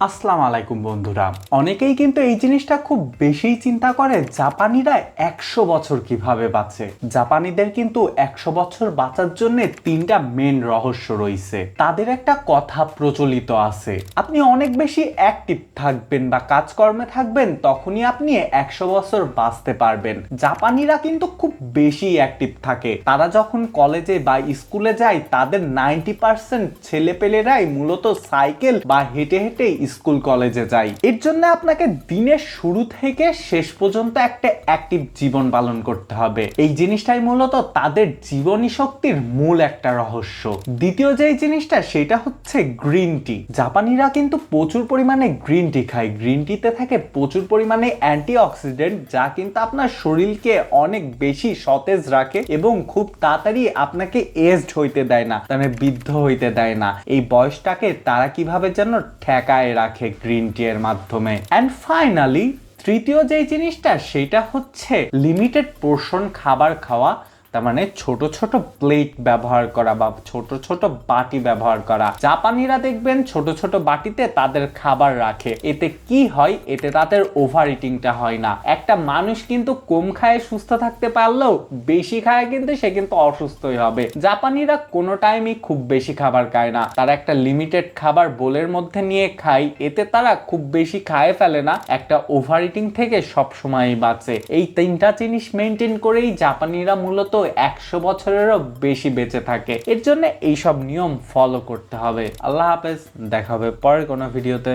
আসসালামু আলাইকুম বন্ধুরা। অনেকেই কিন্তু এই জিনিসটা খুব বেশি চিন্তা করে জাপানিরা একশো বছর কীভাবে বাঁচে। জাপানিদের কিন্তু একশো বছর বাঁচার জন্য তিনটা মেন রহস্য রয়েছে। তাদের একটা কথা প্রচলিত আছে। আপনি অনেক বেশি অ্যাক্টিভ থাকবেন বা কাজকর্মে থাকবেন, তখনই আপনি একশো বছর বাঁচতে পারবেন। জাপানিরা কিন্তু খুব বেশি অ্যাক্টিভ থাকে। তারা যখন কলেজে বা স্কুলে যায়, তাদের নাইনটি পার্সেন্ট ছেলেপেলেরাই মূলত সাইকেল বা হেঁটে হেঁটে স্কুল কলেজে যায় এর জন্য আপনাকে দিনের শুরু থেকে শেষ পর্যন্ত একটা অ্যাক্টিভ জীবন পালন করতে হবে। এই জিনিসটাই মূলত তাদের জীবনী শক্তির মূল একটা রহস্য। দ্বিতীয় যে জিনিসটা, সেটা হচ্ছে গ্রিন টি জাপানিরা কিন্তু প্রচুর পরিমাণে গ্রিন টি খায়। গ্রিন টিতে থাকে প্রচুর পরিমাণে অ্যান্টি অক্সিডেন্ট যা কিন্তু আপনার শরীরকে অনেক বেশি সতেজ রাখে এবং খুব তাড়াতাড়ি আপনাকে এজড হইতে দেয় না মানে বৃদ্ধ হইতে দেয় না। এই বয়সটাকে তারা কীভাবে যেন ঠেকায় রাখে গ্রিন টি এর মাধ্যমে। অ্যান্ড ফাইনালি তৃতীয় যে জিনিসটা, সেটা হচ্ছে লিমিটেড পোর্শন খাবার খাওয়া তার মানে ছোট ছোট প্লেট ব্যবহার করা বা ছোট ছোট বাটি ব্যবহার করা। জাপানিরা দেখবেন ছোট ছোট বাটিতে তাদের খাবার রাখে। এতে কি হয়? এতে তাদের ওভার ইটিংটা হয় না। একটা মানুষ কিন্তু কম খায় সুস্থ থাকতে পারলেও বেশি খায় কিন্তু সে কিন্তু অসুস্থই হবে। জাপানিরা কোনো টাইমই খুব বেশি খাবার খায় না। তারা একটা লিমিটেড খাবার বোলের মধ্যে নিয়ে খায়। এতে তারা খুব বেশি খায় ফেলে না। একটা ওভার ইটিং থেকে সব সময়ই বাঁচে। এই তিনটা জিনিস মেনটেন করেই জাপানিরা মূলত একশো বছরেরও বেশি বেঁচে থাকে। এর জন্য এইসব নিয়ম ফলো করতে হবে। আল্লাহ হাফেজ, দেখা হবে পরের কোনো ভিডিওতে